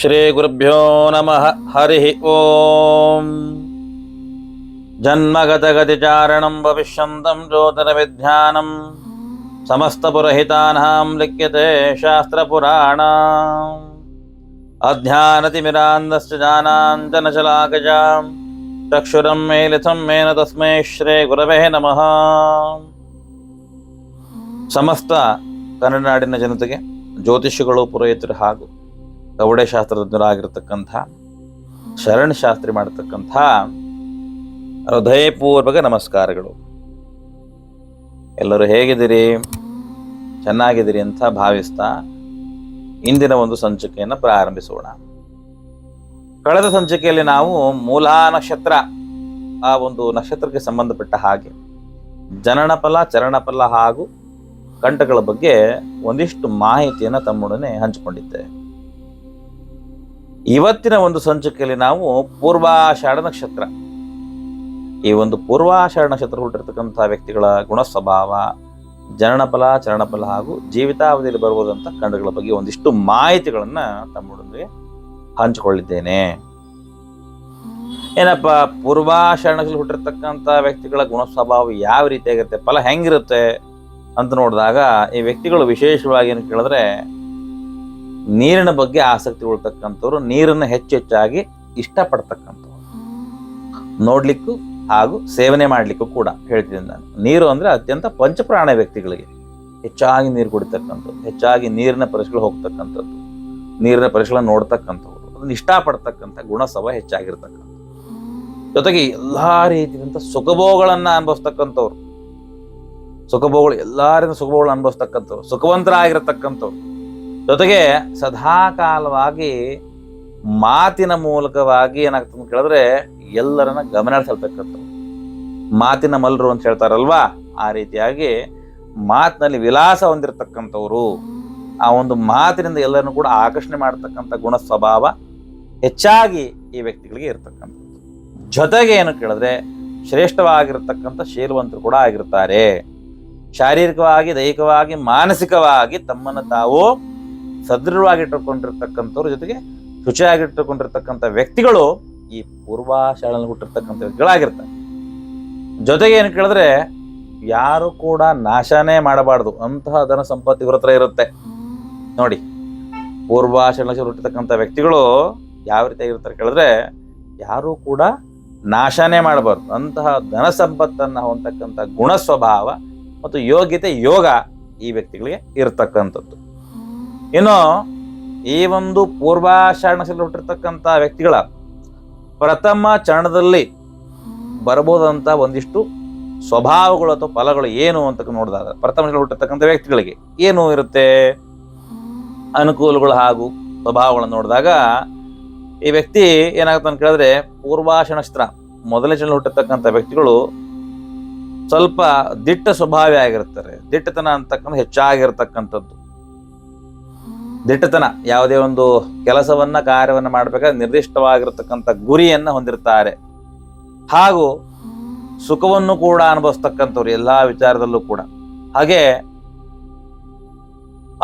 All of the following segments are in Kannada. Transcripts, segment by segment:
శ్రీగురుభ్యో నమ హరి ఓం జన్మగతగతిచారణం భవిష్యంతం జ్యోతిరవిధ్యానం సమస్తపురహితానాం లిఖ్యతే శాస్త్రపురాణ అధ్యానతిమిరాందస్య జానాంజనశలాకజాం చక్షురం మేలిథం మేన తస్మై శ్రీగురవే నమ ಸಮಸ್ತ ಕನ್ನಡನಾಡಿನ ಜನತೆಗೆ ಜ್ಯೋತಿಷಿಗಳು ಪುರೋಹಿತರು ಹಾಗೂ ಕವಡೆ ಶಾಸ್ತ್ರಜ್ಞರಾಗಿರ್ತಕ್ಕಂಥ ಶರಣ ಶಾಸ್ತ್ರಿ ಮಾಡತಕ್ಕಂಥ ಹೃದಯಪೂರ್ವಕ ನಮಸ್ಕಾರಗಳು. ಎಲ್ಲರೂ ಹೇಗಿದ್ದೀರಿ? ಚೆನ್ನಾಗಿದ್ದೀರಿ ಅಂತ ಭಾವಿಸ್ತಾ ಇಂದಿನ ಒಂದು ಸಂಚಿಕೆಯನ್ನು ಪ್ರಾರಂಭಿಸೋಣ. ಕಳೆದ ಸಂಚಿಕೆಯಲ್ಲಿ ನಾವು ಮೂಲಾ ನಕ್ಷತ್ರ, ಆ ಒಂದು ನಕ್ಷತ್ರಕ್ಕೆ ಸಂಬಂಧಪಟ್ಟ ಹಾಗೆ ಜನನಫಲ, ಚರಣಫಲ ಹಾಗೂ ಕಂಠಗಳ ಬಗ್ಗೆ ಒಂದಿಷ್ಟು ಮಾಹಿತಿಯನ್ನು ತಮ್ಮೊಡನೆ ಹಂಚಿಕೊಂಡಿದ್ದೆ ಇವತ್ತಿನ ಒಂದು ಸಂಚಿಕೆಯಲ್ಲಿ ನಾವು ಪೂರ್ವಾಷಾಢ ನಕ್ಷತ್ರ. ಈ ಒಂದು ಪೂರ್ವಾಷಾಢ ನಕ್ಷತ್ರ ಹುಟ್ಟಿರ್ತಕ್ಕಂಥ ವ್ಯಕ್ತಿಗಳ ಗುಣ ಸ್ವಭಾವ ಜನನಫಲ ಚರಣಫಲ ಹಾಗೂ ಜೀವಿತಾವಧಿಯಲ್ಲಿ ಬರುವುದಂತ ಖಂಡಗಳ ಬಗ್ಗೆ ಒಂದಿಷ್ಟು ಮಾಹಿತಿಗಳನ್ನ ತಮ್ಮೊಡನೆ ಹಂಚಿಕೊಳ್ಳಿದ್ದೇನೆ. ಏನಪ್ಪ, ಪೂರ್ವಾಷಾಢ ಹುಟ್ಟಿರ್ತಕ್ಕಂಥ ವ್ಯಕ್ತಿಗಳ ಗುಣ ಸ್ವಭಾವ ಯಾವ ರೀತಿಯಾಗಿರುತ್ತೆ, ಫಲ ಹೆಂಗಿರುತ್ತೆ ಅಂತ ನೋಡಿದಾಗ ಈ ವ್ಯಕ್ತಿಗಳು ವಿಶೇಷವಾಗಿ ಏನು ಕೇಳಿದ್ರೆ ನೀರಿನ ಬಗ್ಗೆ ಆಸಕ್ತಿ ಉಳ್ತಕ್ಕಂಥವ್ರು ನೀರನ್ನು ಹೆಚ್ಚು ಹೆಚ್ಚಾಗಿ ಇಷ್ಟಪಡ್ತಕ್ಕಂಥವ್ರು. ನೋಡ್ಲಿಕ್ಕೂ ಹಾಗೂ ಸೇವನೆ ಮಾಡಲಿಕ್ಕೂ ಕೂಡ ಹೇಳ್ತಿದ್ದೀನಿ ನಾನು. ನೀರು ಅಂದರೆ ಅತ್ಯಂತ ಪಂಚಪ್ರಾಣ ವ್ಯಕ್ತಿಗಳಿಗೆ ಹೆಚ್ಚಾಗಿ ನೀರು ಕುಡಿತಕ್ಕಂಥದ್ದು, ಹೆಚ್ಚಾಗಿ ನೀರಿನ ಪರೀಕ್ಷೆಗಳು ಹೋಗ್ತಕ್ಕಂಥದ್ದು, ನೀರಿನ ಪರಿಸರ ನೋಡ್ತಕ್ಕಂಥವ್ರು. ಅದನ್ನ ಇಷ್ಟಪಡ್ತಕ್ಕಂಥ ಗುಣಸವ ಹೆಚ್ಚಾಗಿರ್ತಕ್ಕಂಥ ಜೊತೆಗೆ ಎಲ್ಲ ರೀತಿಯಂಥ ಸುಖಭೋಗಗಳನ್ನು ಅನುಭವಿಸ್ತಕ್ಕಂಥವ್ರು. ಸುಖಭೋಗಗಳು ಎಲ್ಲರಿಂದ ಸುಖಭೋಗಗಳನ್ನು ಅನುಭವಿಸ್ತಕ್ಕಂಥವ್ರು. ಸುಖವಂತರಾಗಿರತಕ್ಕಂಥವ್ರು. ಜೊತೆಗೆ ಸದಾಕಾಲವಾಗಿ ಮಾತಿನ ಮೂಲಕವಾಗಿ ಏನಾಗ್ತದೆ ಅಂತ ಕೇಳಿದ್ರೆ ಎಲ್ಲರನ್ನ ಗಮನ ಸೆಳ್ತಕ್ಕಂಥವ್ರು ಮಾತಿನ ಮಲ್ರು ಅಂತ ಹೇಳ್ತಾರಲ್ವಾ? ಆ ರೀತಿಯಾಗಿ ಮಾತಿನಲ್ಲಿ ವಿಲಾಸ ಹೊಂದಿರತಕ್ಕಂಥವ್ರು, ಆ ಒಂದು ಮಾತಿನಿಂದ ಎಲ್ಲರನ್ನು ಕೂಡ ಆಕರ್ಷಣೆ ಮಾಡತಕ್ಕಂಥ ಗುಣ ಸ್ವಭಾವ ಹೆಚ್ಚಾಗಿ ಈ ವ್ಯಕ್ತಿಗಳಿಗೆ ಇರತಕ್ಕಂಥದ್ದು. ಜೊತೆಗೆ ಏನು ಕೇಳಿದ್ರೆ ಶ್ರೇಷ್ಠವಾಗಿರತಕ್ಕಂಥ ಶೀಲವಂತರು ಕೂಡ ಆಗಿರ್ತಾರೆ. ಶಾರೀರಿಕವಾಗಿ, ದೈಹಿಕವಾಗಿ, ಮಾನಸಿಕವಾಗಿ ತಮ್ಮನ್ನು ತಾವು ಸದೃಢವಾಗಿಟ್ಟುಕೊಂಡಿರ್ತಕ್ಕಂಥವ್ರ ಜೊತೆಗೆ ಶುಚಿಯಾಗಿಟ್ಟುಕೊಂಡಿರ್ತಕ್ಕಂಥ ವ್ಯಕ್ತಿಗಳು ಈ ಪೂರ್ವಾಶಾಲೆಯಲ್ಲಿ ಹುಟ್ಟಿರ್ತಕ್ಕಂಥ ವ್ಯಕ್ತಿಗಳಾಗಿರ್ತಾರೆ ಜೊತೆಗೆ ಏನು ಕೇಳಿದ್ರೆ, ಯಾರು ಕೂಡ ನಾಶನೇ ಮಾಡಬಾರ್ದು. ಅಂತಹ ಧನ ಸಂಪತ್ತು ಇವ್ರ ಹತ್ರ ಇರುತ್ತೆ. ನೋಡಿ ಪೂರ್ವಾಶಾಲೆಯಲ್ಲಿ ಹುಟ್ಟಿರ್ತಕ್ಕಂಥ ವ್ಯಕ್ತಿಗಳು ಯಾವ ರೀತಿ ಇರ್ತಾರೆ ಕೇಳಿದ್ರೆ, ಯಾರು ಕೂಡ ನಾಶನೇ ಮಾಡಬಾರ್ದು. ಅಂತಹ ಧನ ಸಂಪತ್ತನ್ನ ಹೊಂದತಕ್ಕಂಥ ಗುಣ ಸ್ವಭಾವ ಮತ್ತು ಯೋಗ್ಯತೆ ಯೋಗ ಈ ವ್ಯಕ್ತಿಗಳಿಗೆ ಇರತಕ್ಕಂಥದ್ದು. ಇನ್ನು ಈ ಒಂದು ಪೂರ್ವಾಷಾಢನದಲ್ಲಿ ಹುಟ್ಟಿರ್ತಕ್ಕಂಥ ವ್ಯಕ್ತಿಗಳ ಪ್ರಥಮ ಚರಣದಲ್ಲಿ ಬರಬಹುದಂತ ಒಂದಿಷ್ಟು ಸ್ವಭಾವಗಳು ಅಥವಾ ಫಲಗಳು ಏನು ಅಂತ ನೋಡಿದಾಗ, ಪ್ರಥಮ ಹುಟ್ಟಿರ್ತಕ್ಕಂಥ ವ್ಯಕ್ತಿಗಳಿಗೆ ಏನು ಇರುತ್ತೆ? ಅನುಕೂಲಗಳು ಹಾಗೂ ಸ್ವಭಾವಗಳನ್ನು ನೋಡಿದಾಗ ಈ ವ್ಯಕ್ತಿ ಏನಾಗುತ್ತೆ ಅಂತ ಕೇಳಿದ್ರೆ ಪೂರ್ವಾಷಣಸ್ತ್ರ ಮೊದಲನೇ ಚರಣ ಹುಟ್ಟಿರ್ತಕ್ಕಂಥ ವ್ಯಕ್ತಿಗಳು ಸ್ವಲ್ಪ ದಿಟ್ಟ ಸ್ವಭಾವಿ ಆಗಿರ್ತಾರೆ. ದಿಟ್ಟತನ ಅಂತಕ್ಕಂಥ ಹೆಚ್ಚಾಗಿರ್ತಕ್ಕಂಥದ್ದು. ದಿಟ್ಟತನ, ಯಾವುದೇ ಒಂದು ಕೆಲಸವನ್ನ, ಕಾರ್ಯವನ್ನ ಮಾಡಬೇಕಾದ್ರೆ ನಿರ್ದಿಷ್ಟವಾಗಿರ್ತಕ್ಕಂಥ ಗುರಿಯನ್ನ ಹೊಂದಿರ್ತಾರೆ. ಹಾಗೂ ಸುಖವನ್ನು ಕೂಡ ಅನುಭವಿಸ್ತಕ್ಕಂಥವ್ರು ಎಲ್ಲಾ ವಿಚಾರದಲ್ಲೂ ಕೂಡ. ಹಾಗೆ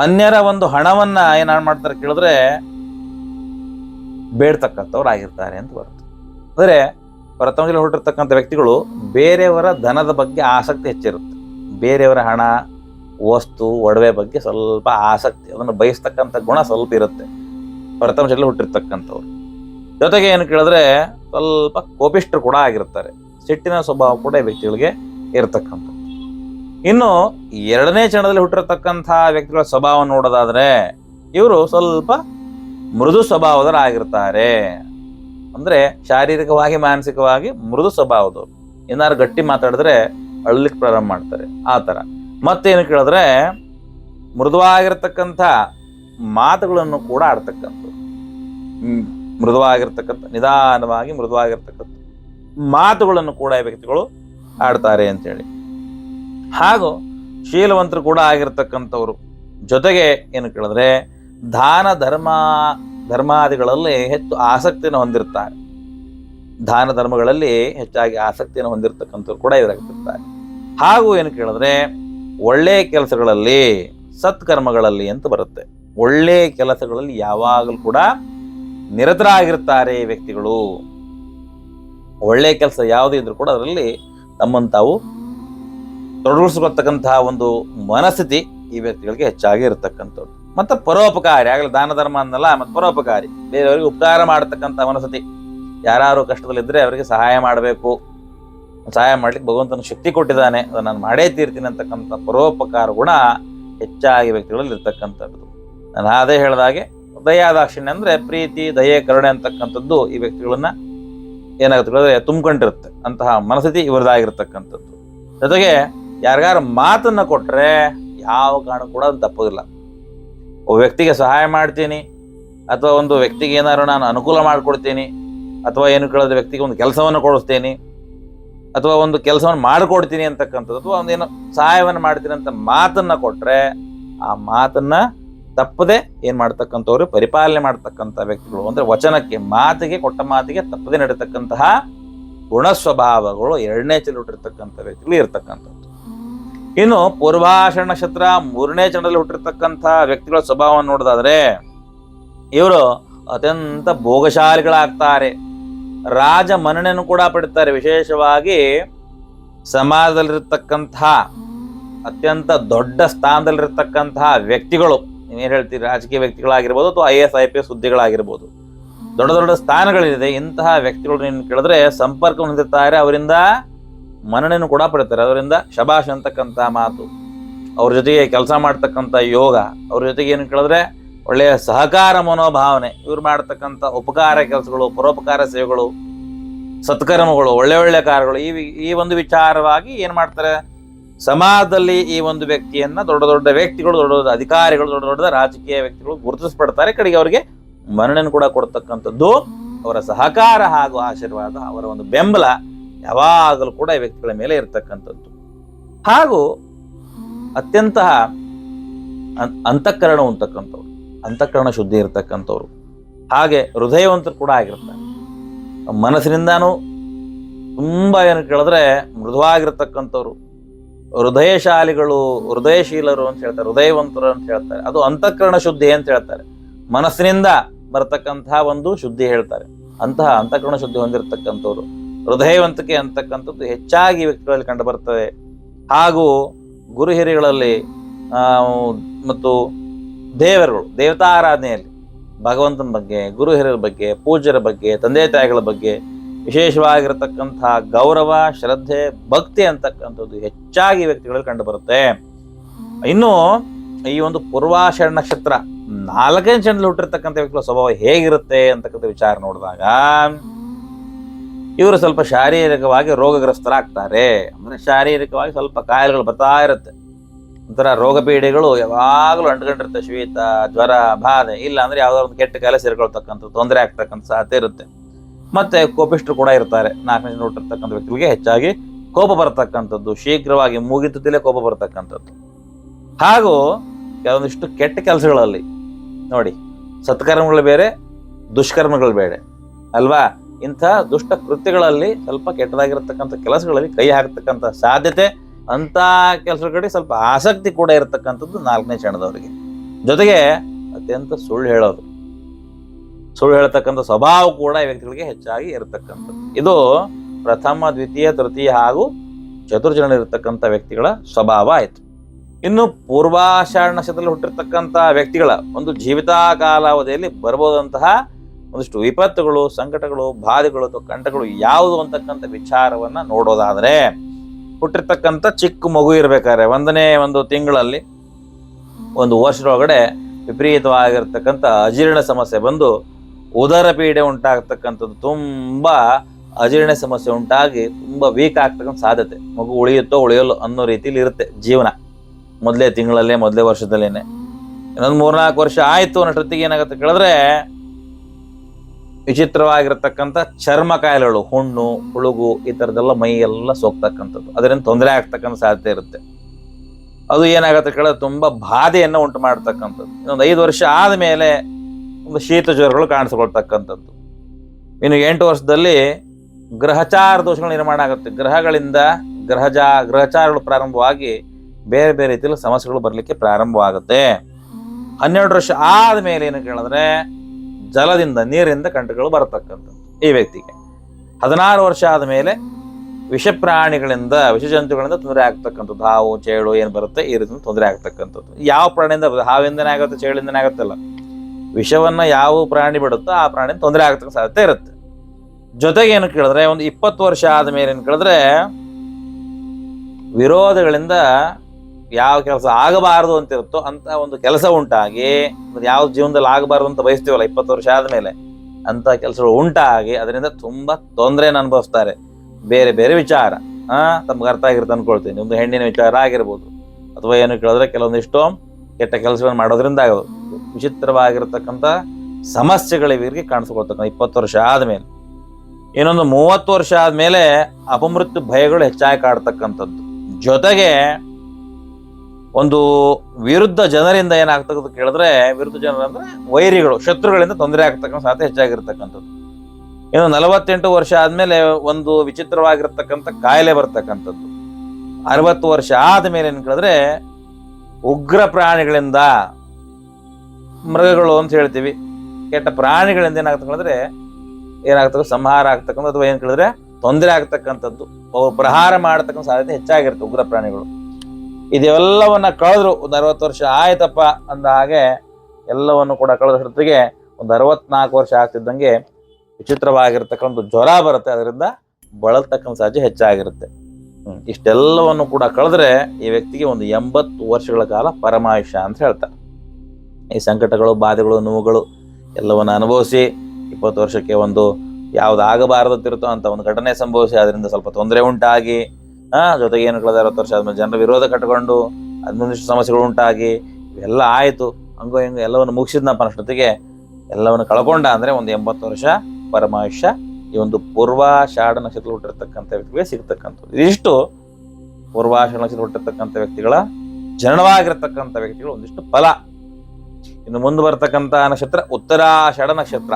ಅನ್ಯರ ಒಂದು ಹಣವನ್ನ ಏನಾನ್ ಮಾಡ್ತಾರೆ ಕೇಳಿದ್ರೆ ಬೇಡ್ತಕ್ಕಂಥವ್ರು ಆಗಿರ್ತಾರೆ ಅಂತ ಬರುತ್ತೆ. ಅಂದ್ರೆ ಪ್ರಥಮದಲ್ಲಿ ಹೊರಟಿರ್ತಕ್ಕಂಥ ವ್ಯಕ್ತಿಗಳು ಬೇರೆಯವರ ಧನದ ಬಗ್ಗೆ ಆಸಕ್ತಿ ಹೆಚ್ಚಿರುತ್ತೆ. ಬೇರೆಯವರ ಹಣ ವಸ್ತು, ಒಡವೆ ಬಗ್ಗೆ ಸ್ವಲ್ಪ ಆಸಕ್ತಿ, ಅದನ್ನು ಬಯಸ್ತಕ್ಕಂಥ ಗುಣ ಸ್ವಲ್ಪ ಇರುತ್ತೆ. ಪ್ರಥಮ ಪ್ರಥಮದಲ್ಲಿ ಹುಟ್ಟಿರ್ತಕ್ಕಂಥವ್ರು. ಜೊತೆಗೆ ಏನು ಕೇಳಿದ್ರೆ ಸ್ವಲ್ಪ ಕೋಪಿಷ್ಟ್ರು ಕೂಡ ಆಗಿರ್ತಾರೆ. ಸಿಟ್ಟಿನ ಸ್ವಭಾವ ಕೂಡ ಈ ವ್ಯಕ್ತಿಗಳಿಗೆ ಇರತಕ್ಕಂಥದ್ದು. ಇನ್ನು ಎರಡನೇ ಚರಣದಲ್ಲಿ ಹುಟ್ಟಿರ್ತಕ್ಕಂಥ ವ್ಯಕ್ತಿಗಳ ಸ್ವಭಾವ ನೋಡೋದಾದ್ರೆ, ಇವರು ಸ್ವಲ್ಪ ಮೃದು ಸ್ವಭಾವದರಾಗಿರ್ತಾರೆ. ಅಂದ್ರೆ ಶಾರೀರಿಕವಾಗಿ, ಮಾನಸಿಕವಾಗಿ ಮೃದು ಸ್ವಭಾವದವರು. ಏನಾದ್ರು ಗಟ್ಟಿ ಮಾತಾಡಿದ್ರೆ ಅಳ್ಲಿಕ್ಕೆ ಪ್ರಾರಂಭ ಮಾಡ್ತಾರೆ. ಆ ಥರ. ಮತ್ತೇನು ಕೇಳಿದ್ರೆ, ಮೃದುವಾಗಿರ್ತಕ್ಕಂಥ ಮಾತುಗಳನ್ನು ಕೂಡ ಆಡ್ತಕ್ಕಂಥದ್ದು. ಮೃದುವಾಗಿರ್ತಕ್ಕಂಥ, ನಿಧಾನವಾಗಿ ಮೃದುವಾಗಿರ್ತಕ್ಕಂಥ ಮಾತುಗಳನ್ನು ಕೂಡ ವ್ಯಕ್ತಿಗಳು ಆಡ್ತಾರೆ ಅಂತೇಳಿ. ಹಾಗೂ ಶೀಲವಂತರು ಕೂಡ ಆಗಿರ್ತಕ್ಕಂಥವ್ರು. ಜೊತೆಗೆ ಏನು ಕೇಳಿದ್ರೆ, ದಾನ ಧರ್ಮ, ಧರ್ಮಾದಿಗಳಲ್ಲಿ ಹೆಚ್ಚು ಆಸಕ್ತಿಯನ್ನು ಹೊಂದಿರ್ತಾರೆ. ದಾನ ಧರ್ಮಗಳಲ್ಲಿ ಹೆಚ್ಚಾಗಿ ಆಸಕ್ತಿಯನ್ನು ಹೊಂದಿರತಕ್ಕಂಥವ್ರು ಕೂಡ ಇವರಾಗಿರ್ತಾರೆ ಹಾಗೂ ಏನು ಕೇಳಿದ್ರೆ ಒಳ್ಳೆಯ ಕೆಲಸಗಳಲ್ಲಿ ಸತ್ಕರ್ಮಗಳಲ್ಲಿ ಅಂತ ಬರುತ್ತೆ. ಒಳ್ಳೆಯ ಕೆಲಸಗಳಲ್ಲಿ ಯಾವಾಗಲೂ ಕೂಡ ನಿರತರಾಗಿರ್ತಾರೆ ವ್ಯಕ್ತಿಗಳು. ಒಳ್ಳೆಯ ಕೆಲಸ ಯಾವುದೇ ಇದ್ರೂ ಕೂಡ ಅದರಲ್ಲಿ ತಮ್ಮನ್ನು ತಾವು ತೊಡಗಿಸ್ಕೊಳ್ತಕ್ಕಂತಹ ಒಂದು ಮನಸ್ಥಿತಿ ಈ ವ್ಯಕ್ತಿಗಳಿಗೆ ಹೆಚ್ಚಾಗಿ ಇರತಕ್ಕಂಥದ್ದು. ಮತ್ತೆ ಪರೋಪಕಾರಿ, ಆಗಲಿ ದಾನ ಧರ್ಮ ಅನ್ನಲ್ಲ ಮತ್ತು ಪರೋಪಕಾರಿ. ಬೇರೆಯವರಿಗೆ ಉಪಕಾರ ಮಾಡತಕ್ಕಂಥ ಮನಸ್ಥಿತಿ. ಯಾರು ಕಷ್ಟದಲ್ಲಿದ್ದರೆ ಅವರಿಗೆ ಸಹಾಯ ಮಾಡಬೇಕು. ಸಹಾಯ ಮಾಡ್ಲಿಕ್ಕೆ ಭಗವಂತನ ಶಕ್ತಿ ಕೊಟ್ಟಿದ್ದಾನೆ. ಅದನ್ನು ನಾನು ಮಾಡೇ ತೀರ್ತೀನಿ ಅಂತಕ್ಕಂಥ ಪರೋಪಕಾರ ಗುಣ ಹೆಚ್ಚಾಗಿ ವ್ಯಕ್ತಿಗಳಲ್ಲಿ ಇರ್ತಕ್ಕಂಥದ್ದು. ನಾನು ಅದೇ ಹೇಳಿದಾಗೆ ದಯಾದಾಕ್ಷಿಣ್ಯ ಅಂದ್ರೆ ಪ್ರೀತಿ, ದಯೆ, ಕರುಣೆ ಅಂತಕ್ಕಂಥದ್ದು ಈ ವ್ಯಕ್ತಿಗಳನ್ನ ಏನಾಗುತ್ತೆ ತುಂಬಿಕೊಂಡಿರುತ್ತೆ. ಅಂತಹ ಮನಸ್ಥಿತಿ ಇವರದಾಗಿರ್ತಕ್ಕಂಥದ್ದು ಜೊತೆಗೆ ಯಾರಿಗಾರು ಮಾತನ್ನ ಕೊಟ್ರೆ ಯಾವ ಕಾರಣ ಕೂಡ ಅದು ತಪ್ಪೋದಿಲ್ಲ. ಒಬ್ಬ ವ್ಯಕ್ತಿಗೆ ಸಹಾಯ ಮಾಡ್ತೀನಿ, ಅಥವಾ ಒಂದು ವ್ಯಕ್ತಿಗೆ ಏನಾದ್ರು ನಾನು ಅನುಕೂಲ ಮಾಡಿಕೊಡ್ತೀನಿ, ಅಥವಾ ಏನು ಕೇಳಿದ್ರೆ ವ್ಯಕ್ತಿಗೆ ಒಂದು ಕೆಲಸವನ್ನು ಕೊಡಿಸ್ತೀನಿ ಅಥವಾ ಒಂದು ಕೆಲಸವನ್ನು ಮಾಡಿಕೊಡ್ತೀನಿ ಅಂತಕ್ಕಂಥದ್ದು ಅಥವಾ ಒಂದೇನೋ ಸಹಾಯವನ್ನು ಮಾಡ್ತೀನಿ ಅಂತ ಮಾತನ್ನ ಕೊಟ್ರೆ ಆ ಮಾತನ್ನ ತಪ್ಪದೆ ಏನ್ ಮಾಡ್ತಕ್ಕಂಥವ್ರು, ಪರಿಪಾಲನೆ ಮಾಡ್ತಕ್ಕಂಥ ವ್ಯಕ್ತಿಗಳು ಅಂದ್ರೆ ವಚನಕ್ಕೆ, ಮಾತಿಗೆ, ಕೊಟ್ಟ ಮಾತಿಗೆ ತಪ್ಪದೆ ನಡೀತಕ್ಕಂತಹ ಗುಣ ಸ್ವಭಾವಗಳು ಎರಡನೇ ಚಲ ಹುಟ್ಟಿರ್ತಕ್ಕಂಥ ವ್ಯಕ್ತಿಗಳು ಇರ್ತಕ್ಕಂಥದ್ದು. ಇನ್ನು ಪೂರ್ವಾಷಣ ನಕ್ಷತ್ರ ಮೂರನೇ ಚಂದ್ರದಲ್ಲಿ ಹುಟ್ಟಿರ್ತಕ್ಕಂಥ ವ್ಯಕ್ತಿಗಳ ಸ್ವಭಾವವನ್ನು ನೋಡೋದಾದ್ರೆ ಇವರು ಅತ್ಯಂತ ಭೋಗಶಾಲಿಗಳಾಗ್ತಾರೆ. ರಾಜ ಮನ್ನಣೆಯನ್ನು ಕೂಡ ಪಡಿತಾರೆ. ವಿಶೇಷವಾಗಿ ಸಮಾಜದಲ್ಲಿರ್ತಕ್ಕಂತಹ ಅತ್ಯಂತ ದೊಡ್ಡ ಸ್ಥಾನದಲ್ಲಿರ್ತಕ್ಕಂತಹ ವ್ಯಕ್ತಿಗಳು, ನೀವೇನು ಹೇಳ್ತೀರಿ, ರಾಜಕೀಯ ವ್ಯಕ್ತಿಗಳಾಗಿರ್ಬೋದು ಅಥವಾ I S I P S ಹುದ್ದೆಗಳಾಗಿರ್ಬೋದು. ದೊಡ್ಡ ದೊಡ್ಡ ಸ್ಥಾನಗಳಿದೆ. ಇಂತಹ ವ್ಯಕ್ತಿಗಳು ನೀನು ಕೇಳಿದ್ರೆ ಸಂಪರ್ಕ ಹೊಂದಿರ್ತಾರೆ. ಅವರಿಂದ ಮನ್ನಣೆಯನ್ನು ಕೂಡ ಪಡಿತಾರೆ. ಅವರಿಂದ ಶಬಾಷ್ ಅಂತಕ್ಕಂಥ ಮಾತು, ಅವ್ರ ಜೊತೆಗೆ ಕೆಲಸ ಮಾಡ್ತಕ್ಕಂಥ ಯೋಗ, ಅವ್ರ ಜೊತೆಗೆ ಏನು ಕೇಳಿದ್ರೆ ಒಳ್ಳೆಯ ಸಹಕಾರ ಮನೋಭಾವನೆ, ಇವ್ರು ಮಾಡ್ತಕ್ಕಂಥ ಉಪಕಾರ ಕೆಲಸಗಳು, ಪರೋಪಕಾರ ಸೇವೆಗಳು, ಸತ್ಕರ್ಮಗಳು, ಒಳ್ಳೆ ಒಳ್ಳೆ ಕಾರ್ಯಗಳು, ಈ ಈ ಒಂದು ವಿಚಾರವಾಗಿ ಏನು ಮಾಡ್ತಾರೆ? ಸಮಾಜದಲ್ಲಿ ಈ ಒಂದು ವ್ಯಕ್ತಿಯನ್ನ ದೊಡ್ಡ ದೊಡ್ಡ ವ್ಯಕ್ತಿಗಳು, ದೊಡ್ಡ ದೊಡ್ಡ ಅಧಿಕಾರಿಗಳು, ದೊಡ್ಡ ದೊಡ್ಡ ರಾಜಕೀಯ ವ್ಯಕ್ತಿಗಳು ಗುರುತಿಸ್ಪಡ್ತಾರೆ ಕಡೆಗೆ ಅವರಿಗೆ ಮನ್ನಣೆಯನ್ನು ಕೂಡ ಕೊಡ್ತಕ್ಕಂಥದ್ದು ಅವರ ಸಹಕಾರ ಹಾಗೂ ಆಶೀರ್ವಾದ, ಅವರ ಒಂದು ಬೆಂಬಲ ಯಾವಾಗಲೂ ಕೂಡ ಈ ವ್ಯಕ್ತಿಗಳ ಮೇಲೆ ಇರತಕ್ಕಂಥದ್ದು. ಹಾಗೂ ಅತ್ಯಂತ ಅಂತಃಕರಣ ಅಂತಕ್ಕಂಥವ್ರು. ಅಂತಃಕರಣ ಶುದ್ಧಿ ಇರತಕ್ಕಂಥವ್ರು. ಹಾಗೆ ಹೃದಯವಂತರು ಕೂಡ ಆಗಿರ್ತಾರೆ. ಮನಸ್ಸಿನಿಂದಾನು ತುಂಬ ಏನು ಕೇಳಿದ್ರೆ ಮೃದುವಾಗಿರ್ತಕ್ಕಂಥವ್ರು. ಹೃದಯಶಾಲಿಗಳು, ಹೃದಯಶೀಲರು ಅಂತ ಹೇಳ್ತಾರೆ, ಹೃದಯವಂತರು ಅಂತ ಹೇಳ್ತಾರೆ. ಅದು ಅಂತಃಕರಣ ಶುದ್ಧಿ ಅಂತ ಹೇಳ್ತಾರೆ. ಮನಸ್ಸಿನಿಂದ ಬರತಕ್ಕಂತಹ ಒಂದು ಶುದ್ಧಿ ಹೇಳ್ತಾರೆ. ಅಂತಹ ಅಂತಃಕರಣ ಶುದ್ಧಿ ಹೊಂದಿರತಕ್ಕಂಥವ್ರು. ಹೃದಯವಂತಿಕೆ ಅಂತಕ್ಕಂಥದ್ದು ಹೆಚ್ಚಾಗಿ ವ್ಯಕ್ತಿಗಳಲ್ಲಿ ಕಂಡು ಬರ್ತದೆ ಹಾಗೂ ಗುರು ಹಿರಿಗಳಲ್ಲಿ ಮತ್ತು ದೇವರುಗಳು, ದೇವತಾರಾಧನೆಯಲ್ಲಿ, ಭಗವಂತನ ಬಗ್ಗೆ ಗುರು ಹಿರಿಯರ ಬಗ್ಗೆ, ಪೂಜ್ಯರ ಬಗ್ಗೆ, ತಂದೆ ತಾಯಿಗಳ ಬಗ್ಗೆ ವಿಶೇಷವಾಗಿರತಕ್ಕಂತಹ ಗೌರವ, ಶ್ರದ್ಧೆ, ಭಕ್ತಿ ಅಂತಕ್ಕಂಥದ್ದು ಹೆಚ್ಚಾಗಿ ವ್ಯಕ್ತಿಗಳಲ್ಲಿ ಕಂಡು ಬರುತ್ತೆ. ಇನ್ನು ಈ ಒಂದು ಪೂರ್ವಾಷಾಢ ನಕ್ಷತ್ರ ನಾಲ್ಕನೇ ಚಂದ್ರಲ್ಲಿ ಹುಟ್ಟಿರ್ತಕ್ಕಂಥ ವ್ಯಕ್ತಿಗಳ ಸ್ವಭಾವ ಹೇಗಿರುತ್ತೆ ಅಂತಕ್ಕಂಥ ವಿಚಾರ ನೋಡಿದಾಗ, ಇವರು ಸ್ವಲ್ಪ ಶಾರೀರಿಕವಾಗಿ ರೋಗಗ್ರಸ್ತರಾಗ್ತಾರೆ. ಅಂದರೆ ಶಾರೀರಿಕವಾಗಿ ಸ್ವಲ್ಪ ಕಾಯಿಲೆಗಳು ಬರ್ತಾ ಇರುತ್ತೆ. ಒಂಥರ ರೋಗ ಪೀಡೆಗಳು ಯಾವಾಗಲೂ ಅಂಟ್ಕೊಂಡಿರುತ್ತೆ ಶೀತ ಜ್ವರ, ಬಾಧೆ, ಇಲ್ಲ ಅಂದ್ರೆ ಯಾವ್ದಾದ್ರು ಒಂದು ಕೆಟ್ಟ ಕಾಲ ಸೇರ್ಕೊಳ್ತಕ್ಕಂಥ ತೊಂದರೆ ಆಗ್ತಕ್ಕಂಥ ಸಾಧ್ಯತೆ ಇರುತ್ತೆ. ಮತ್ತೆ ಕೋಪಿಷ್ಟರು ಕೂಡ ಇರ್ತಾರೆ. ನಾಲ್ಕನೇ ಜನ ಹುಟ್ಟಿರ್ತಕ್ಕಂಥ ವ್ಯಕ್ತಿಗಳಿಗೆ ಹೆಚ್ಚಾಗಿ ಕೋಪ ಬರತಕ್ಕಂಥದ್ದು, ಶೀಘ್ರವಾಗಿ ಮುಗಿತದಲ್ಲೇ ಕೋಪ ಬರತಕ್ಕಂಥದ್ದು. ಹಾಗೂ ಕೆಲವೊಂದಿಷ್ಟು ಕೆಟ್ಟ ಕೆಲಸಗಳಲ್ಲಿ, ನೋಡಿ, ಸತ್ಕರ್ಮಗಳು ಬೇರೆ, ದುಷ್ಕರ್ಮಗಳು ಬೇರೆ, ಅಲ್ವಾ? ಇಂಥ ದುಷ್ಟ ಕೃತ್ಯಗಳಲ್ಲಿ ಸ್ವಲ್ಪ ಕೆಟ್ಟದಾಗಿರತಕ್ಕಂಥ ಕೆಲಸಗಳಲ್ಲಿ ಕೈ ಹಾಕ್ತಕ್ಕಂಥ ಸಾಧ್ಯತೆ ಅಂತ ಕೆಲಸದ ಕಡೆ ಸ್ವಲ್ಪ ಆಸಕ್ತಿ ಕೂಡ ಇರತಕ್ಕಂಥದ್ದು ನಾಲ್ಕನೇ ಕ್ಷಣದವರಿಗೆ. ಜೊತೆಗೆ ಅತ್ಯಂತ ಸುಳ್ಳು ಹೇಳೋದು. ಸುಳ್ಳು ಹೇಳ್ತಕ್ಕಂಥ ಸ್ವಭಾವ ಕೂಡ ಈ ವ್ಯಕ್ತಿಗಳಿಗೆ ಹೆಚ್ಚಾಗಿ ಇರತಕ್ಕಂಥದ್ದು. ಇದು ಪ್ರಥಮ, ದ್ವಿತೀಯ, ತೃತೀಯ ಹಾಗೂ ಚತುರ್ಜನ ಇರತಕ್ಕಂಥ ವ್ಯಕ್ತಿಗಳ ಸ್ವಭಾವ ಆಯ್ತು. ಇನ್ನು ಪೂರ್ವಾಷಾಢ ನಕ್ಷತ್ರದಲ್ಲಿ ಹುಟ್ಟಿರ್ತಕ್ಕಂಥ ವ್ಯಕ್ತಿಗಳ ಒಂದು ಜೀವಿತಾ ಕಾಲಾವಧಿಯಲ್ಲಿ ಬರ್ಬೋದಂತಹ ಒಂದಿಷ್ಟು ವಿಪತ್ತುಗಳು, ಸಂಕಟಗಳು, ಬಾಧೆಗಳು ಅಥವಾ ಕಂಟಗಳು ಯಾವುದು ಅಂತಕ್ಕಂಥ ವಿಚಾರವನ್ನ ನೋಡೋದಾದ್ರೆ ಹುಟ್ಟಿರ್ತಕ್ಕಂಥ ಚಿಕ್ಕ ಮಗು ಇರ್ಬೇಕಾದ್ರೆ ಒಂದನೇ ಒಂದು ತಿಂಗಳಲ್ಲಿ ಒಂದು ವರ್ಷದೊಳಗಡೆ ವಿಪರೀತವಾಗಿರ್ತಕ್ಕಂಥ ಅಜೀರ್ಣ ಸಮಸ್ಯೆ ಬಂದು ಉದರ ಪೀಡೆ ಉಂಟಾಗ್ತಕ್ಕಂಥದ್ದು. ತುಂಬ ಅಜೀರ್ಣ ಸಮಸ್ಯೆ ಉಂಟಾಗಿ ತುಂಬ ವೀಕ್ ಆಗ್ತಕ್ಕಂಥ ಸಾಧ್ಯತೆ. ಮಗು ಉಳಿಯುತ್ತೋ ಉಳಿಯಲ್ಲೋ ಅನ್ನೋ ರೀತಿಲಿ ಇರುತ್ತೆ ಜೀವನ. ಮೊದಲೇ ತಿಂಗಳಲ್ಲೇ, ಮೊದಲೇ ವರ್ಷದಲ್ಲೇನೆ. ಇನ್ನೊಂದು ಮೂರ್ನಾಲ್ಕು ವರ್ಷ ಆಯಿತು ಅನ್ನೋಷ್ಟೊತ್ತಿಗೆ ಏನಾಗುತ್ತೆ ಕೇಳಿದ್ರೆ ವಿಚಿತ್ರವಾಗಿರ್ತಕ್ಕಂಥ ಚರ್ಮ ಕಾಯಿಲೆಗಳು, ಹುಣ್ಣು, ಹುಳುಗು ಈ ಥರದ್ದೆಲ್ಲ ಮೈ ಎಲ್ಲ ಸೋಕ್ತಕ್ಕಂಥದ್ದು. ಅದರಿಂದ ತೊಂದರೆ ಆಗ್ತಕ್ಕಂಥ ಸಾಧ್ಯತೆ ಇರುತ್ತೆ. ಅದು ಏನಾಗುತ್ತೆ ಕೇಳಿದ್ರೆ ತುಂಬಾ ಬಾಧೆಯನ್ನು ಉಂಟು ಮಾಡ್ತಕ್ಕಂಥದ್ದು. ಇನ್ನೊಂದು ಐದು ವರ್ಷ ಆದಮೇಲೆ ಒಂದು ಶೀತ ಜ್ವರಗಳು ಕಾಣಿಸ್ಕೊಳ್ತಕ್ಕಂಥದ್ದು. ಇನ್ನು ಎಂಟು ವರ್ಷದಲ್ಲಿ ಗ್ರಹಚಾರ ದೋಷಗಳು ನಿರ್ಮಾಣ ಆಗುತ್ತೆ. ಗ್ರಹಗಳಿಂದ ಗ್ರಹಜ, ಗ್ರಹಚಾರಗಳು ಪ್ರಾರಂಭವಾಗಿ ಬೇರೆ ಬೇರೆ ರೀತಿಯಲ್ಲಿ ಸಮಸ್ಯೆಗಳು ಬರಲಿಕ್ಕೆ ಪ್ರಾರಂಭವಾಗುತ್ತೆ. ಹನ್ನೆರಡು ವರ್ಷ ಆದಮೇಲೆ ಏನು ಕೇಳಿದ್ರೆ ಜಲದಿಂದ ನೀರಿಂದ ಕಂಟಕಗಳು ಬರತಕ್ಕಂಥದ್ದು ಈ ವ್ಯಕ್ತಿಗೆ. ಹದಿನಾರು ವರ್ಷ ಆದ ಮೇಲೆ ವಿಷ ಪ್ರಾಣಿಗಳಿಂದ ವಿಷಜಂತುಗಳಿಂದ ತೊಂದರೆ ಆಗ್ತಕ್ಕಂಥದ್ದು. ಹಾವು, ಚೇಳು ಏನು ಬರುತ್ತೆ ಈ ರೀತಿ ತೊಂದರೆ ಆಗ್ತಕ್ಕಂಥದ್ದು. ಯಾವ ಪ್ರಾಣಿಯಿಂದ ಹಾವಿಂದನೇ ಆಗುತ್ತೆ, ಚೇಳಿಂದನೇ ಆಗುತ್ತಲ್ಲ ವಿಷವನ್ನು ಯಾವ ಪ್ರಾಣಿ ಬಿಡುತ್ತೋ ಆ ಪ್ರಾಣಿ ತೊಂದರೆ ಆಗ್ತಕ್ಕ ಸಾಧ್ಯತೆ ಇರುತ್ತೆ. ಜೊತೆಗೆ ಏನು ಕೇಳಿದ್ರೆ, ಒಂದು ಇಪ್ಪತ್ತು ವರ್ಷ ಆದ ಮೇಲೆ ಏನು ಕೇಳಿದ್ರೆ, ವಿರೋಧಗಳಿಂದ ಯಾವ ಕೆಲಸ ಆಗಬಾರದು ಅಂತ ಇರುತ್ತೋ ಅಂತ ಒಂದು ಕೆಲಸ ಉಂಟಾಗಿ ಯಾವ ಜೀವನದಲ್ಲಿ ಆಗಬಾರದು ಅಂತ ಬಯಸ್ತೀವಲ್ಲ, ಇಪ್ಪತ್ತು ವರ್ಷ ಆದಮೇಲೆ ಅಂತ ಕೆಲಸಗಳು ಉಂಟಾಗಿ, ಅದರಿಂದ ತುಂಬಾ ತೊಂದರೆಯನ್ನು ಅನುಭವಿಸ್ತಾರೆ. ಬೇರೆ ಬೇರೆ ವಿಚಾರ, ಆ, ತಮ್ಗೆ ಅರ್ಥ ಆಗಿರುತ್ತೆ ಅನ್ಕೊಳ್ತೀನಿ. ಒಂದು ಹೆಣ್ಣಿನ ವಿಚಾರ ಆಗಿರ್ಬೋದು, ಅಥವಾ ಏನು ಕೇಳಿದ್ರೆ ಕೆಲವೊಂದಿಷ್ಟು ಕೆಟ್ಟ ಕೆಲಸಗಳನ್ನು ಮಾಡೋದ್ರಿಂದ ಆಗೋದು. ಸಮಸ್ಯೆಗಳು ಇವರಿಗೆ ಕಾಣಿಸ್ಕೊಳ್ತಕ್ಕಂಥ ಇಪ್ಪತ್ತು ವರ್ಷ ಆದಮೇಲೆ. ಇನ್ನೊಂದು ಮೂವತ್ತು ವರ್ಷ ಆದಮೇಲೆ ಅಪಮೃತ್ಯು ಭಯಗಳು ಹೆಚ್ಚಾಗಿ ಕಾಡ್ತಕ್ಕಂಥದ್ದು. ಜೊತೆಗೆ ಒಂದು ವಿರುದ್ಧ ಜನರಿಂದ ಏನಾಗ್ತಕ್ಕಂಥ ಕೇಳಿದ್ರೆ, ವಿರುದ್ಧ ಜನರು ಅಂದ್ರೆ ವೈರಿಗಳು, ಶತ್ರುಗಳಿಂದ ತೊಂದರೆ ಆಗ್ತಕ್ಕಂಥ ಸಾಧ್ಯತೆ ಹೆಚ್ಚಾಗಿರ್ತಕ್ಕಂಥದ್ದು. ಇನ್ನು ನಲವತ್ತೆಂಟು ವರ್ಷ ಆದ್ಮೇಲೆ ಒಂದು ವಿಚಿತ್ರವಾಗಿರ್ತಕ್ಕಂಥ ಕಾಯಿಲೆ ಬರ್ತಕ್ಕಂಥದ್ದು. ಅರವತ್ತು ವರ್ಷ ಆದಮೇಲೆ ಏನ್ ಕೇಳಿದ್ರೆ, ಉಗ್ರ ಪ್ರಾಣಿಗಳಿಂದ ಮೃಗಗಳು ಅಂತ ಹೇಳ್ತೀವಿ. ಕೆಟ್ಟ ಪ್ರಾಣಿಗಳಿಂದ ಏನಾಗ್ತದೆ ಕೇಳಿದ್ರೆ ಏನಾಗ್ತದೆ, ಸಂಹಾರ ಆಗ್ತಕ್ಕಂಥ ಅಥವಾ ಏನ್ ಕೇಳಿದ್ರೆ, ತೊಂದರೆ ಆಗ್ತಕ್ಕಂಥದ್ದು ಪ್ರಹಾರ ಮಾಡತಕ್ಕಂಥ ಸಾಧ್ಯತೆ ಹೆಚ್ಚಾಗಿರುತ್ತೆ ಉಗ್ರ ಪ್ರಾಣಿಗಳು. ಇದೆಲ್ಲವನ್ನ ಕಳೆದ್ರು ಒಂದು ಅರವತ್ತು ವರ್ಷ ಆಯ್ತಪ್ಪ ಅಂದ ಹಾಗೆ ಎಲ್ಲವನ್ನು ಕೂಡ ಕಳೆದ ಹೊತ್ತಿಗೆ ಒಂದು ಅರವತ್ನಾಲ್ಕು ವರ್ಷ ಆಗ್ತಿದ್ದಂಗೆ ವಿಚಿತ್ರವಾಗಿರ್ತಕ್ಕಂಥ ಜ್ವರ ಬರುತ್ತೆ ಅದರಿಂದ ಬಳಲ್ತಕ್ಕಂಥ ಸಾಧ್ಯ ಹೆಚ್ಚಾಗಿರುತ್ತೆ. ಇಷ್ಟೆಲ್ಲವನ್ನು ಕೂಡ ಕಳೆದ್ರೆ ಈ ವ್ಯಕ್ತಿಗೆ ಒಂದು ಎಂಬತ್ತು ವರ್ಷಗಳ ಕಾಲ ಪರಮಾಯುಷ ಅಂತ ಹೇಳ್ತಾರೆ ಈ ಸಂಕಟಗಳು, ಬಾಧೆಗಳು, ನೋವುಗಳು ಎಲ್ಲವನ್ನು ಅನುಭವಿಸಿ ಇಪ್ಪತ್ತು ವರ್ಷಕ್ಕೆ ಒಂದು ಯಾವ್ದು ಆಗಬಾರದಂತಿರುತ್ತೋ ಅಂತ ಒಂದು ಘಟನೆ ಸಂಭವಿಸಿ, ಅದರಿಂದ ಸ್ವಲ್ಪ ತೊಂದರೆ ಉಂಟಾಗಿ ಆ, ಜೊತೆಗೆ ಏನು ಕಳೆದ ಅರವತ್ತು ವರ್ಷ ಆದ್ಮೇಲೆ ಜನರ ವಿರೋಧ ಕಟ್ಕೊಂಡು ಅದೊಂದಿಷ್ಟು ಸಮಸ್ಯೆಗಳು ಉಂಟಾಗಿ ಎಲ್ಲ ಆಯಿತು. ಹಂಗೋ ಹಿಂಗೋ ಎಲ್ಲವನ್ನು ಮುಗಿಸಿದ್ನಪ್ಪ ಅಷ್ಟೊತ್ತಿಗೆ ಎಲ್ಲವನ್ನು ಕಳ್ಕೊಂಡ ಅಂದ್ರೆ ಒಂದು ಎಂಬತ್ತು ವರ್ಷ ಪರಮಾಯುಷ್ಯ ಈ ಒಂದು ಪೂರ್ವಾಷಾಢ ನಕ್ಷತ್ರ ಹುಟ್ಟಿರ್ತಕ್ಕಂಥ ವ್ಯಕ್ತಿಗಳಿಗೆ ಸಿಗ್ತಕ್ಕಂಥದ್ದು. ಇದಿಷ್ಟು ಪೂರ್ವಾಷಾಢ ನಕ್ಷತ್ರ ಹುಟ್ಟಿರ್ತಕ್ಕಂಥ ವ್ಯಕ್ತಿಗಳ ಜನನವಾಗಿರ್ತಕ್ಕಂಥ ವ್ಯಕ್ತಿಗಳು ಒಂದಿಷ್ಟು ಫಲ. ಇನ್ನು ಮುಂದೆ ಬರ್ತಕ್ಕಂಥ ನಕ್ಷತ್ರ ಉತ್ತರಾಷಾಢ ನಕ್ಷತ್ರ.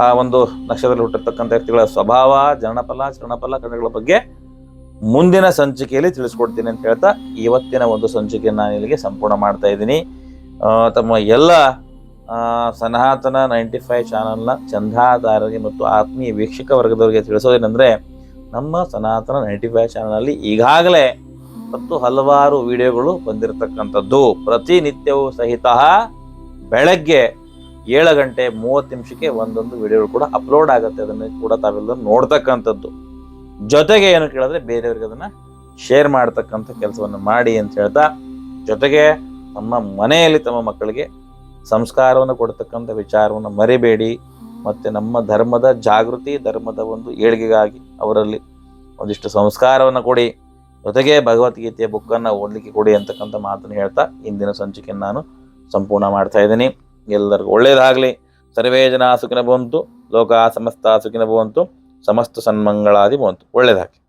ಆ ಒಂದು ನಕ್ಷತ್ರದಲ್ಲಿ ಹುಟ್ಟಿರ್ತಕ್ಕಂಥ ವ್ಯಕ್ತಿಗಳ ಸ್ವಭಾವ, ಜನನಫಲ ಚರಣಫಲ ಕಣಗಳ ಬಗ್ಗೆ ಮುಂದಿನ ಸಂಚಿಕೆಯಲ್ಲಿ ತಿಳಿಸ್ಕೊಡ್ತೀನಿ ಅಂತ ಹೇಳ್ತಾ ಇವತ್ತಿನ ಒಂದು ಸಂಚಿಕೆಯನ್ನು ನಾನು ಇಲ್ಲಿಗೆ ಸಂಪೂರ್ಣ ಮಾಡ್ತಾ ಇದ್ದೀನಿ. ತಮ್ಮ ಎಲ್ಲ ಸನಾತನ ನೈಂಟಿ ಫೈವ್ ಚಾನಲ್ನ ಚಂದಾದಾರರಿಗೆ ಮತ್ತು ಆತ್ಮೀಯ ವೀಕ್ಷಕ ವರ್ಗದವರಿಗೆ ತಿಳಿಸೋದೇನೆಂದರೆ ನಮ್ಮ ಸನಾತನ ನೈಂಟಿ ಫೈವ್ ಚಾನಲಲ್ಲಿ ಈಗಾಗಲೇ ಮತ್ತು ಹಲವಾರು ವಿಡಿಯೋಗಳು ಬಂದಿರತಕ್ಕಂಥದ್ದು. ಪ್ರತಿನಿತ್ಯವೂ ಸಹಿತ ಬೆಳಗ್ಗೆ ಏಳು ಗಂಟೆ ಮೂವತ್ತು ನಿಮಿಷಕ್ಕೆ ಒಂದೊಂದು ವಿಡಿಯೋಗಳು ಕೂಡ ಅಪ್ಲೋಡ್ ಆಗುತ್ತೆ. ಅದನ್ನು ಕೂಡ ತಾವೆಲ್ಲರೂ ನೋಡ್ತಕ್ಕಂಥದ್ದು. ಜೊತೆಗೆ ಏನು ಕೇಳಿದ್ರೆ ಬೇರೆಯವ್ರಿಗೆ ಅದನ್ನ ಶೇರ್ ಮಾಡ್ತಕ್ಕಂಥ ಕೆಲಸವನ್ನು ಮಾಡಿ ಅಂತ ಹೇಳ್ತಾ, ಜೊತೆಗೆ ತಮ್ಮ ಮನೆಯಲ್ಲಿ ತಮ್ಮ ಮಕ್ಕಳಿಗೆ ಸಂಸ್ಕಾರವನ್ನು ಕೊಡ್ತಕ್ಕಂಥ ವಿಚಾರವನ್ನು ಮರಿಬೇಡಿ. ಮತ್ತೆ ನಮ್ಮ ಧರ್ಮದ ಜಾಗೃತಿ, ಧರ್ಮದ ಒಂದು ಏಳಿಗೆಗಾಗಿ ಅವರಲ್ಲಿ ಒಂದಿಷ್ಟು ಸಂಸ್ಕಾರವನ್ನು ಕೊಡಿ. ಜೊತೆಗೆ ಭಗವದ್ಗೀತೆಯ ಬುಕ್ಕನ್ನು ಓದಲಿಕ್ಕೆ ಕೊಡಿ ಅಂತಕ್ಕಂಥ ಮಾತನ್ನು ಹೇಳ್ತಾ, ಇಂದಿನ ಸಂಚಿಕೆಯನ್ನು ನಾನು ಸಂಪೂರ್ಣ ಮಾಡ್ತಾ ಇದ್ದೀನಿ. ಎಲ್ಲರಿಗೂ ಒಳ್ಳೆಯದಾಗಲಿ ಸರ್ವೇ ಜನ ಸುಖಿನ ಭವಂತು. ಲೋಕ ಸಮಸ್ತ ಸುಖಿನ ಭವಂತು. ಸಮಸ್ತ ಸನ್ಮಂಗಳಾದಿ ಬಂತು. ಒಳ್ಳೆಯದಾಗಲಿ